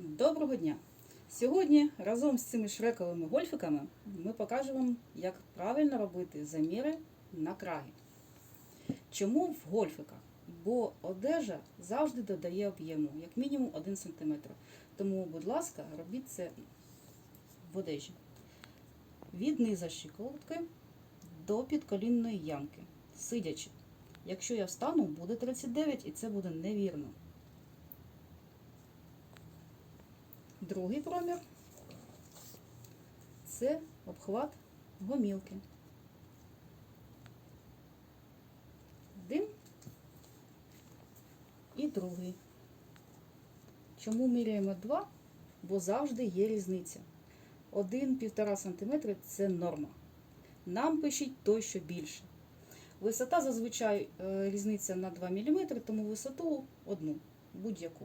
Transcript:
Доброго дня! Сьогодні разом з цими шрековими гольфиками ми покажемо вам, як правильно робити заміри на краги. Чому в гольфиках? Бо одежа завжди додає об'єму, як мінімум 1 см. Тому, будь ласка, робіть це в одежі. Від низа щиколотки до підколінної ямки, сидячи. Якщо я встану, буде 39 і це буде невірно. Другий промір це обхват гомілки. Один і другий. Чому міряємо два? Бо завжди є різниця. 1-1,5 см це норма. Нам пишіть той, що більше. Висота зазвичай е, різниця на 2 мм, тому висоту одну, будь-яку.